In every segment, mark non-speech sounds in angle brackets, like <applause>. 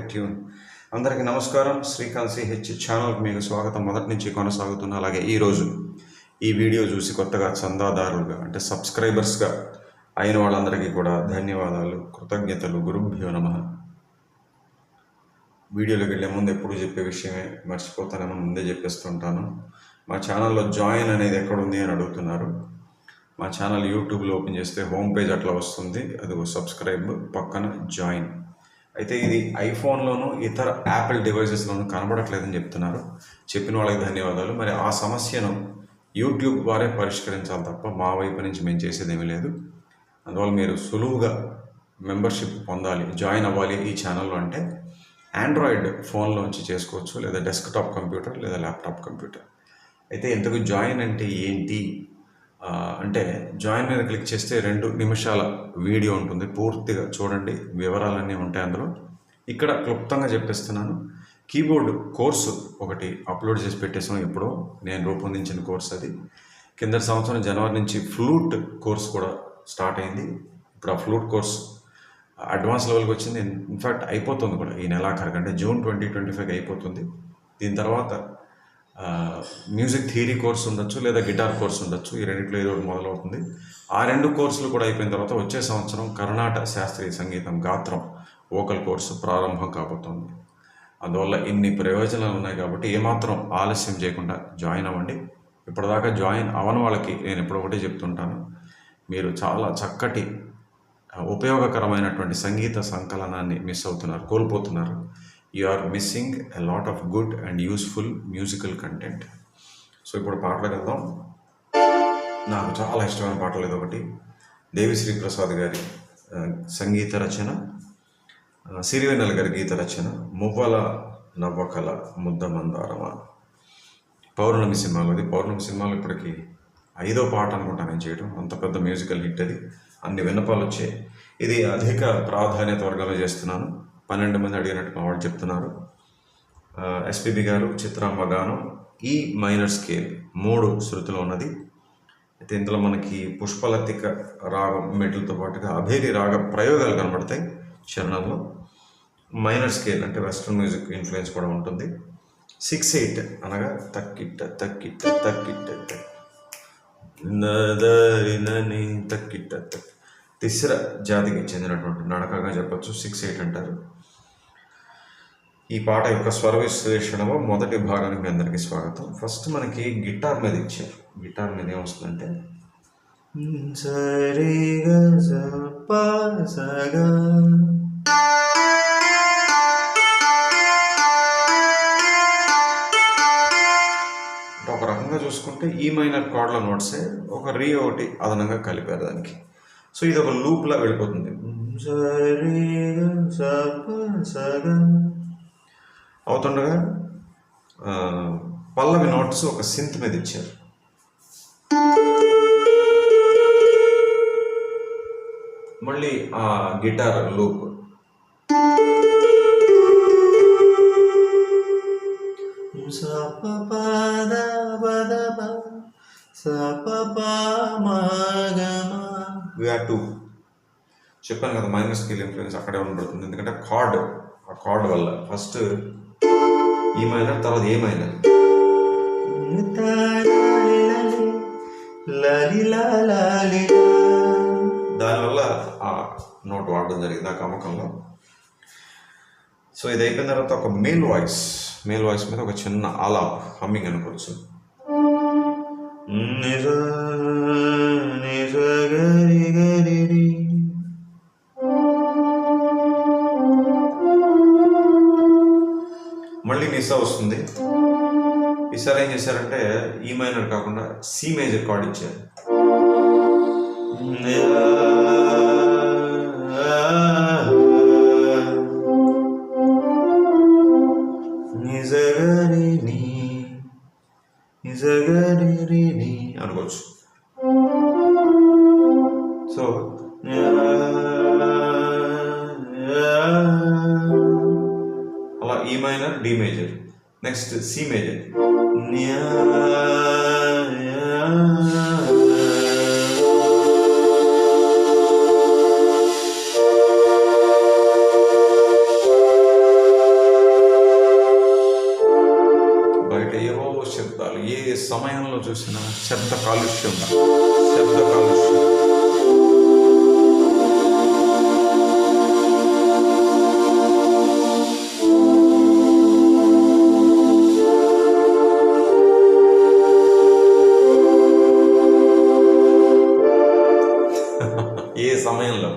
What tune అందరికీ నమస్కారం. Srikanth CH ఛానల్కి మీకు స్వాగతం. మొదటి నుంచి కొనసాగుతున్న అలాగే ఈరోజు ఈ వీడియో చూసి కొత్తగా చందాదారులుగా అంటే సబ్స్క్రైబర్స్గా అయిన వాళ్ళందరికీ కూడా ధన్యవాదాలు. కృతజ్ఞతలు. గురుభ్యో నమ. వీడియోలోకి వెళ్ళే ముందు ఎప్పుడు చెప్పే విషయమే మర్చిపోతానేమో ముందే చెప్పేస్తుంటాను. మా ఛానల్లో జాయిన్ అనేది ఎక్కడుంది అని అడుగుతున్నారు. మా ఛానల్ యూట్యూబ్లో ఓపెన్ చేస్తే హోమ్ పేజ్ అట్లా వస్తుంది. అది సబ్స్క్రైబ్ పక్కన జాయిన్ అయితే ఇది ఐఫోన్లోను ఇతర యాపిల్ డివైసెస్లోనూ కనబడట్లేదని చెప్తున్నారు. చెప్పిన వాళ్ళకి ధన్యవాదాలు. మరి ఆ సమస్యను యూట్యూబ్ వారే పరిష్కరించాలి తప్ప మా వైపు నుంచి మేము చేసేది ఏమీ లేదు. అందువల్ల మీరు సులువుగా మెంబర్షిప్ పొందాలి జాయిన్ అవ్వాలి ఈ ఛానల్లో అంటే ఆండ్రాయిడ్ ఫోన్లోంచి చేసుకోవచ్చు లేదా డెస్క్టాప్ కంప్యూటర్ లేదా ల్యాప్టాప్ కంప్యూటర్. అయితే ఇంతకు జాయిన్ అంటే ఏంటి? అంటే జాయిన్ మీద క్లిక్ చేస్తే రెండు నిమిషాల వీడియో ఉంటుంది. పూర్తిగా చూడండి వివరాలన్నీ ఉంటాయి అందులో. ఇక్కడ క్లుప్తంగా చెప్పేస్తున్నాను. కీబోర్డ్ కోర్సు ఒకటి అప్లోడ్ చేసి పెట్టేసాం ఎప్పుడో. నేను రూపొందించిన కోర్స్ అది. కింద సంవత్సరం జనవరి నుంచి ఫ్లూట్ కోర్స్ కూడా స్టార్ట్ అయింది. ఇప్పుడు ఆ ఫ్లూట్ కోర్స్ అడ్వాన్స్ లెవెల్కి వచ్చింది. ఇన్ఫ్యాక్ట్ అయిపోతుంది కూడా. ఈ నెలాఖరికి అంటే జూన్ ట్వంటీ ట్వంటీ ఫైవ్ అయిపోతుంది. దీని తర్వాత మ్యూజిక్ థియరీ కోర్స్ ఉండొచ్చు లేదా గిటార్ కోర్స్ ఉండొచ్చు. ఈ రెండిట్లో ఏదో ఒకటి మొదలవుతుంది. ఆ రెండు కోర్సులు కూడా అయిపోయిన తర్వాత వచ్చే సంవత్సరం కర్ణాటక శాస్త్రీయ సంగీతం గాత్రం వోకల్ కోర్సు ప్రారంభం కాబోతోంది. అందువల్ల ఇన్ని ప్రయోజనాలు ఉన్నాయి కాబట్టి ఏమాత్రం ఆలస్యం చేయకుండా జాయిన్ అవ్వండి. ఇప్పటిదాకా జాయిన్ అవ్వని వాళ్ళకి నేను ఎప్పుడు ఒకటే చెప్తుంటాను. మీరు చాలా చక్కటి ఉపయోగకరమైనటువంటి సంగీత సంకలనాన్ని మిస్ అవుతున్నారు కోల్పోతున్నారు. You are missing a lot of good and useful musical content so ఇప్పుడు పాటలకు వెళ్దాం. నాకు చాలా ఇష్టమైన పాటలు ఇది ఒకటి. దేవిశ్రీ ప్రసాద్ గారి సంగీత రచన సిరివెన్నెల గారి గీత రచన మువ్వల నవ్వకల ముద్ద మందారమ. పౌర్ణమి సినిమాలోది పౌర్ణమి సినిమాలో ఇప్పటికీ ఐదో పాట అనుకుంటా నేను చేయడం అంత పెద్ద మ్యూజికల్ హిట్ అది. అన్ని విన్నపాలు వచ్చాయి. ఇది అధిక ప్రాధాన్యత వర్గంలో చేస్తున్నాను. పన్నెండు మంది అడిగినట్టు మా వాళ్ళు చెప్తున్నారు. ఎస్పిబి గారు చిత్రాంబ గానం ఈ మైనర్ స్కేల్ మూడు శృతిలో ఉన్నది. అయితే ఇందులో మనకి పుష్పలతిక రాగం మెట్లతో పాటుగా అభేరి రాగ ప్రయోగాలు కనబడతాయి చరణంలో. మైనర్ స్కేల్ అంటే వెస్ట్రన్ మ్యూజిక్ ఇన్ఫ్లుయెన్స్ కూడా ఉంటుంది. సిక్స్ ఎయిట్ అనగా తక్కిట్ట తక్కిట్ట తక్కిట్ట నదరినని తక్కిట్ట తక్. తిస్ర జాతికి చెందినటువంటి నడకగా చెప్పొచ్చు. సిక్స్ ఎయిట్ అంటారు. ఈ పాట యొక్క స్వర విశ్లేషణలో మొదటి భాగానికి మీ అందరికీ స్వాగతం. ఫస్ట్ మనకి గిటార్ మీద ఇచ్చారు. గిటార్ మీద ఏమొస్తుందంటే ఒక రకంగా చూసుకుంటే ఈ మైనర్ కార్డ్ల నోట్సే ఒక రీ ఒకటి అదనంగా కలిపారు దానికి. సో ఇది ఒక లూప్లా వెళ్ళిపోతుంది. సరిగా సపా అవుతుండగా పల్లవి నోట్స్ ఒక సింత్ మీద ఇచ్చారు. మళ్ళీ ఆ గిటార్ లూప్. టూ చెప్పాను కదా మైనస్ స్కేల్ ఇన్ఫ్లుయెన్స్ అక్కడే ఉండబడుతుంది. ఎందుకంటే కార్డ్ ఆ కార్డ్ వల్ల. ఫస్ట్ ఈ మైనర్ తర్వాత ఏ మైనర్ దానివల్ల ఆ నోట్ వాడడం జరిగింది ఆ కమకంలో. సో ఇది అయిపోయిన తర్వాత ఒక మేల్ వాయిస్ మేల్ వాయిస్ మీద ఒక చిన్న ఆలాప్ హమ్మింగ్ అనుకోవచ్చు మళ్ళీ వస్తుంది. ఈసారి ఏం చేశారంటే e ఈ మైనర్ కాకుండా సి మేజర్ కార్డ్ ఇచ్చారు. సి మేజర్ బయట ఏవో శబ్దాలు ఏ సమయంలో చూసినా శబ్ద కాలుష్యం ఏ సమయంలో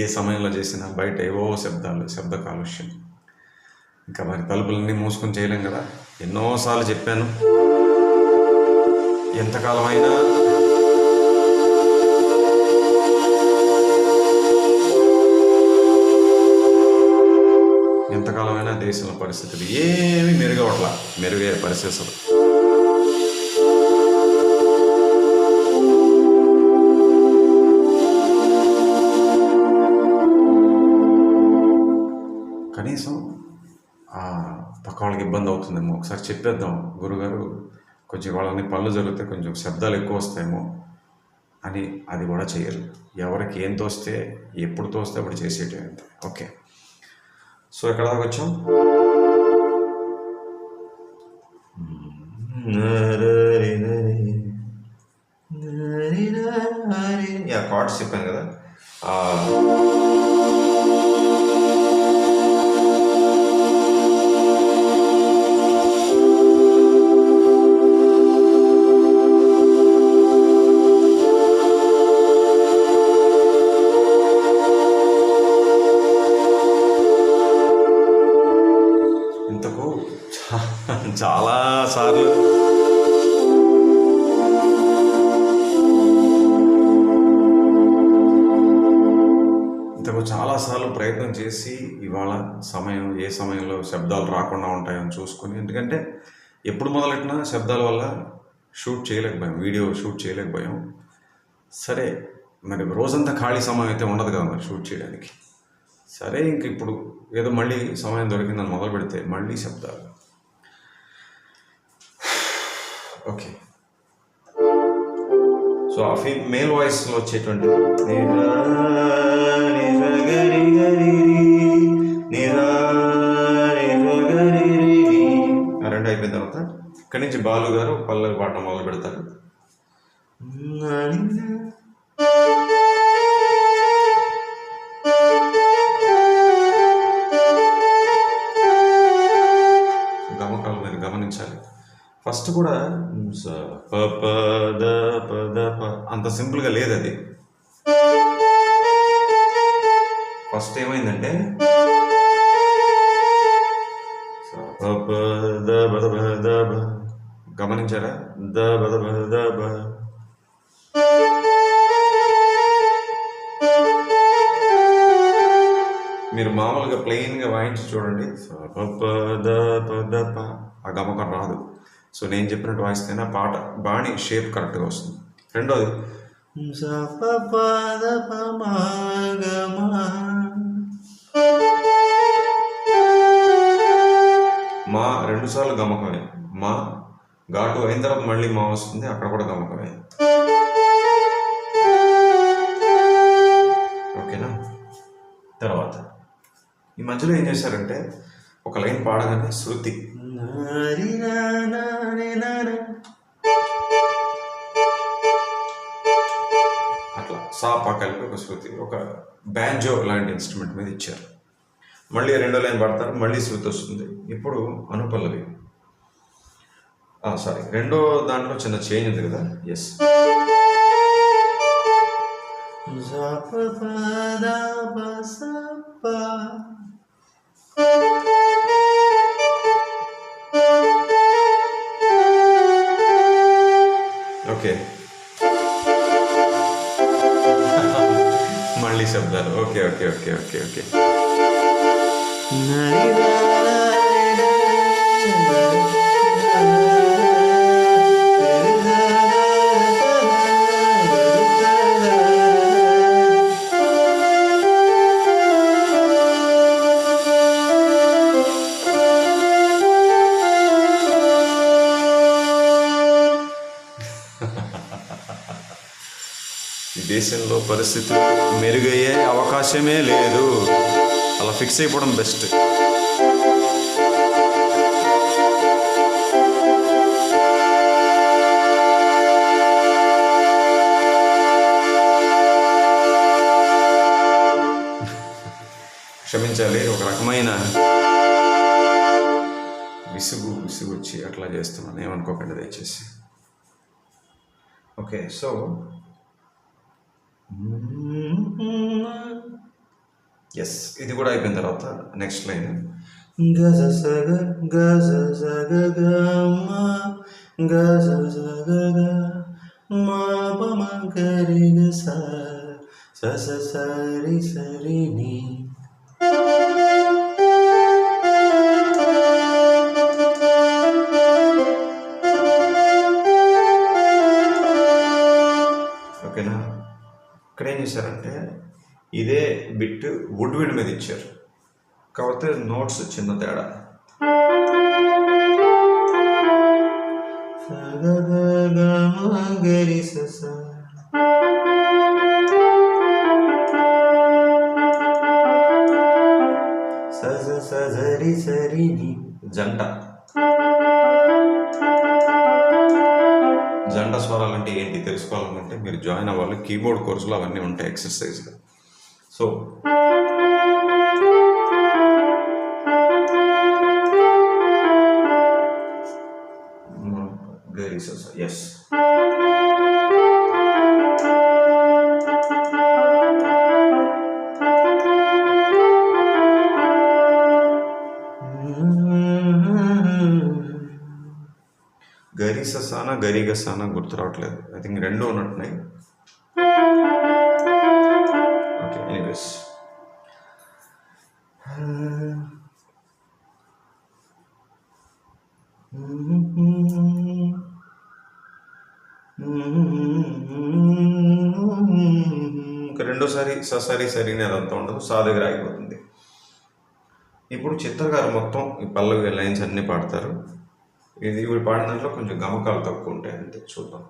ఏ సమయంలో చేసినా బయట ఏవో శబ్దాలు శబ్ద కాలుష్యం. ఇంకా మరి తలుపులన్నీ మూసుకొని చేయలేం కదా. ఎన్నోసార్లు చెప్పాను. ఎంతకాలమైనా ఎంతకాలమైనా దేశంలో పరిస్థితులు ఏమీ మెరుగవట్లా మెరుగయ్యే పరిస్థితులు. కనీసం పక్క వాళ్ళకి ఇబ్బంది అవుతుందేమో. ఒకసారి చెప్పేద్దాం. గురుగారు కొంచెం వాళ్ళని పనులు జరిగితే కొంచెం శబ్దాలు ఎక్కువ వస్తాయేమో అని అది కూడా చేయరు. ఎవరికి ఏం తోస్తే ఎప్పుడు తోస్తే అప్పుడు చేసేటివి అంతే. ఓకే. సో ఎక్కడ దాకా వచ్చాం? కార్డ్స్ చెప్పాను కదా. సమయంలో శబ్దాలు రాకుండా ఉంటాయని చూసుకొని ఎందుకంటే ఎప్పుడు మొదలెట్టినా శబ్దాల వల్ల షూట్ చేయలేకపోయాం వీడియో షూట్ చేయలేకపోయాం సరే మరి రోజంతా ఖాళీ సమయం అయితే ఉండదు కదా మరి షూట్ చేయడానికి. సరే ఇంక ఇప్పుడు ఏదో మళ్ళీ సమయం దొరికిందని మొదలు పెడితే మళ్ళీ శబ్దాలు. ఓకే. సో ఆ ఫీ మేల్ వాయిస్లో వచ్చేటువంటి అయిపోయిన తర్వాత ఇక్కడి నుంచి బాలు గారు పల్లవి పాడటం మొదలు పెడతారు. గమకాలు మీరు గమనించాలి. ఫస్ట్ కూడా అంత సింపుల్గా లేదు అది గమనించారా ద బ, ద, బ, ద, బ. మీరు మామూలుగా ప్లెయిన్గా వాయించి చూడండి. ద, ప, ద, ప. ఆ గమకం రాదు. సో నేను చెప్పినట్టు వాయిస్తేనే ఆ పాట బాణి షేప్ కరెక్ట్గా వస్తుంది. రెండోది. ద, గ, మా. రెండుసార్లు గమకమే మా ఘాటు అయిన తర్వాత మళ్ళీ మా వస్తుంది అక్కడ కూడా గమకమే ఓకేనా? తర్వాత ఈ మధ్యలో ఏం చేశారంటే ఒక లైన్ పాడగానే శృతి అట్లా సాపా కలిపి ఒక శృతి ఒక బ్యాంజో లాంటి ఇన్స్ట్రుమెంట్ మీద ఇచ్చారు. మళ్ళీ రెండో లైన్ పాడతారు మళ్ళీ శృతి వస్తుంది. ఇప్పుడు అనుపల్లవి. సారీ రెండో దాంట్లో చిన్న చేంజ్ ఉంది కదా? ఎస్ ఓకే <laughs> మళ్ళీ శబ్దాలు. Okay okay okay okay okay ఈ దేశంలో పరిస్థితులు మెరుగయ్యే అవకాశమే లేదు. అలా ఫిక్స్ అయిపోవడం బెస్ట్ క్షమించాలి ఒక రకమైన విసుగు విసుగు వచ్చి అట్లా చేస్తున్నాను ఏమనుకోకండి దయచేసి. ఓకే సో ఎస్ ఇది కూడా అయిపోయిన తర్వాత నెక్స్ట్ లైన్ గజ సగ గజ సగ గ మా గజ సగ గ మా పమ కరి గ స స సరి సరి నీ. బిట్ వుడ్ విడ్ మీద ఇచ్చారు. కాకపోతే నోట్స్ చిన్న తేడా. సరి జంట. జంట స్వరాలు అంటే ఏంటి తెలుసుకోవాలనుకుంటే మీరు జాయిన్ అవ్వాలి. కీబోర్డ్ కోర్సులో అవన్నీ ఉంటాయి ఎక్సర్సైజ్లు సో గరి ససాన గుర్తు రావట్లేదు. ఐ థింక్ రెండు ఉన్నట్టున్నాయి ఓకే ఎనీవేస్ ఇంకా రెండోసారి ససారి సరిని అదంతా ఉండదు. సా దగ్గర ఆగిపోతుంది. ఇప్పుడు చిత్రగారు మొత్తం ఈ పల్లవి లైన్స్ అన్నీ పాడతారు. ఇది ఇవి పాడిన దాంట్లో కొంచెం గమకాలు తక్కువ ఉంటాయి అంతే చూద్దాం.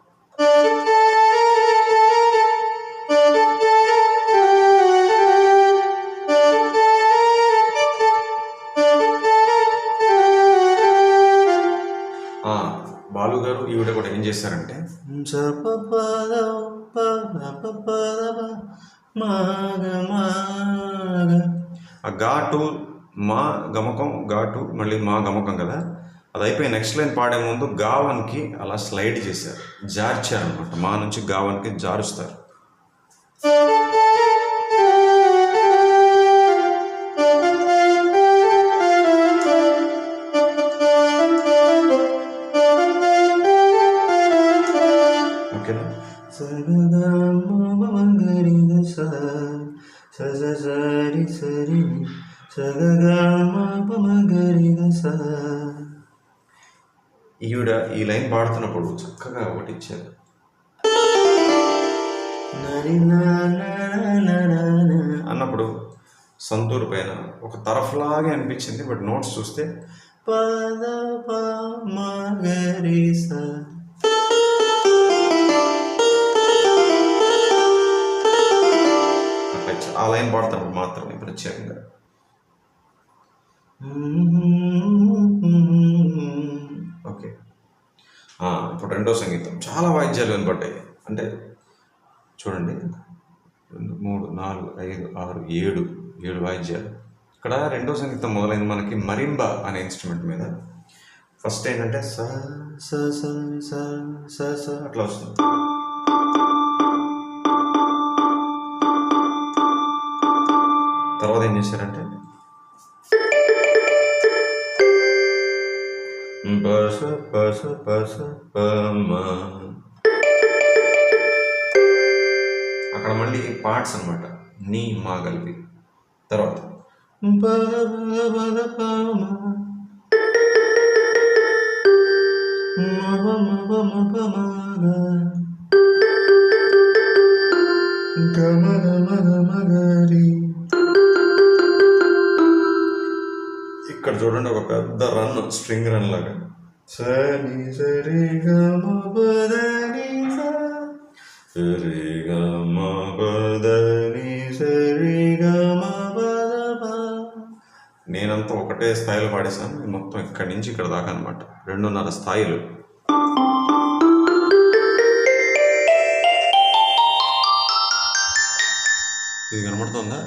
ఆ, బాలు గారు ఈవిడ కూడా ఏం చేశారంటే ఆ ఘాటు మా గమకం ఘాటు మళ్ళీ మా గమకం కదా? అది అయిపోయి నెక్స్ట్ లైన్ పాడే ముందు గావన్కి అలా స్లైడ్ చేశారు. జార్చారు అనమాట మా నుంచి గావన్కి జారుస్తారు. ఈవిడ ఈ లైన్ పాడుతున్నప్పుడు చక్కగా ఒకటి ఇచ్చారు అన్నప్పుడు సంతూర్ పైన ఒక తరఫ్లాగే అనిపించింది బట్ నోట్స్ చూస్తే పద ప మ ఆ లైన్ పాడుతున్నప్పుడు మాత్రమే ప్రత్యేకంగా. ఇప్పుడు రెండో సంగీతం. చాలా వాయిద్యాలు వినపడ్డాయి. అంటే చూడండి. రెండు మూడు నాలుగు ఐదు ఆరు ఏడు ఏడు వాయిద్యాలు. ఇక్కడ రెండో సంగీతం మొదలైంది మనకి మరింబా అనే ఇన్స్ట్రుమెంట్ మీద. ఫస్ట్ ఏంటంటే స స స స స స అట్లా వస్తుంది. తర్వాత ఏం చేశారంటే పస పస పస పమ అక్కడ మళ్ళీ పార్ట్స్ అన్నమాట. నీ మా కలిపి. తర్వాత. పద గమ గమ గమ గరి ఇక్కడ చూడండి ఒక పెద్ద రన్ స్ట్రింగ్ రన్ లాగా. సని సరి గమ పదని సరి గ సరి గమ నేనంతా ఒకటే స్థాయిలో పాడేశాను. మొత్తం ఇక్కడి నుంచి ఇక్కడ దాకా అనమాట రెండున్నర స్థాయిలు. ఇది కనబడుతుందా?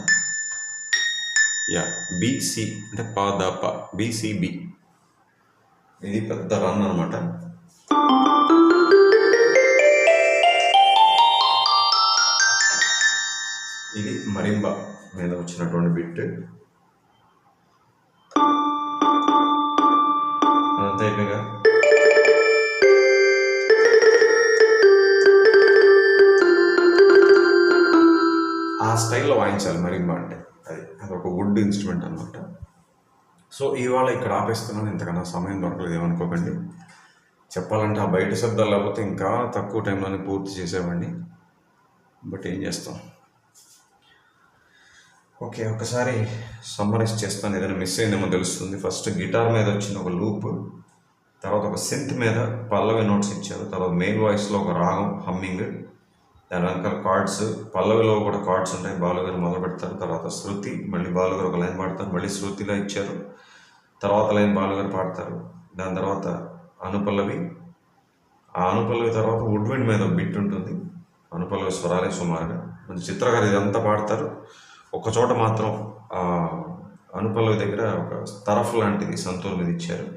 యా బీసీ అంటే పా ద ప బీసీబి ఇది పెద్ద రన్ అనమాట ఇది మరింబ మీద వచ్చినటువంటి బిట్. అదంతా అయిపోయిగా ఆ స్టైల్లో వాయించాలి మరింబ అంటే. అది ఒక వుడ్ ఇన్స్ట్రుమెంట్ అనమాట సో ఇవాళ ఇక్కడ ఆపేస్తున్నాను ఇంతకన్నా సమయం దొరకలేదు ఏమనుకోకండి. చెప్పాలంటే ఆ బయట శబ్దాలు లేకపోతే ఇంకా తక్కువ టైంలోనే పూర్తి చేసేవాడిని. బట్ ఏం చేస్తాం? ఓకే ఒకసారి సమ్మరైజ్ చేస్తాను ఏదైనా మిస్ అయిందేమో తెలుస్తుంది. ఫస్ట్ గిటార్ మీద వచ్చిన ఒక లూప్ తర్వాత ఒక సింత్ మీద పల్లవి నోట్స్ ఇచ్చారు తర్వాత మెయిన్ వాయిస్లో ఒక రాగం హమ్మింగ్ దాని వెనకాల కార్డ్స్ పల్లవిలో కూడా కార్డ్స్ ఉంటాయి. బాలుగారు మొదలు పెడతారు. తర్వాత శృతి మళ్ళీ బాలుగారు ఒక లైన్ పాడతారు. మళ్ళీ శృతిలో ఇచ్చారు. తర్వాత లైన్ బాలుగారు పాడతారు. దాని తర్వాత అనుపల్లవి. ఆ అనుపల్లవి తర్వాత వుడ్విండ్ మీద బిట్ ఉంటుంది. అనుపల్లవి స్వరాలే సుమారుగా. మంచి చిత్రకారు ఇదంతా పాడతారు. ఒక చోట మాత్రం అనుపల్లవి దగ్గర ఒక తరఫ్ లాంటిది సంతూర్ మీద ఇచ్చారు.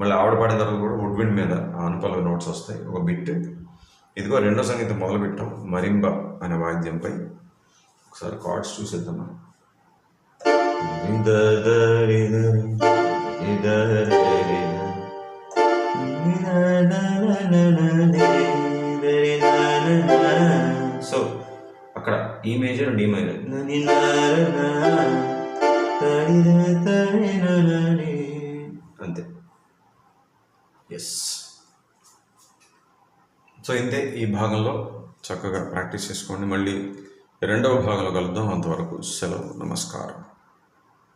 మళ్ళీ ఆవిడ పాడిన తర్వాత కూడా వుడ్విండ్ మీద ఆ అనుపల్లవి నోట్స్ వస్తాయి. ఒక బిట్ ఇదిగో రెండో సంగీతం మొదలు పెట్టాం మరింబ అనే వాద్యంపై ఒకసారి కార్డ్స్ చూసేద్దామా సో అక్కడ ఈ మేజర్ డి మేజర్ అంతే. ఎస్ సో ఇంతే ఈ భాగంలో చక్కగా ప్రాక్టీస్ చేసుకోండి. మళ్ళీ రెండవ భాగంలో కలుద్దాం. అంతవరకు సెలవు. నమస్కారం.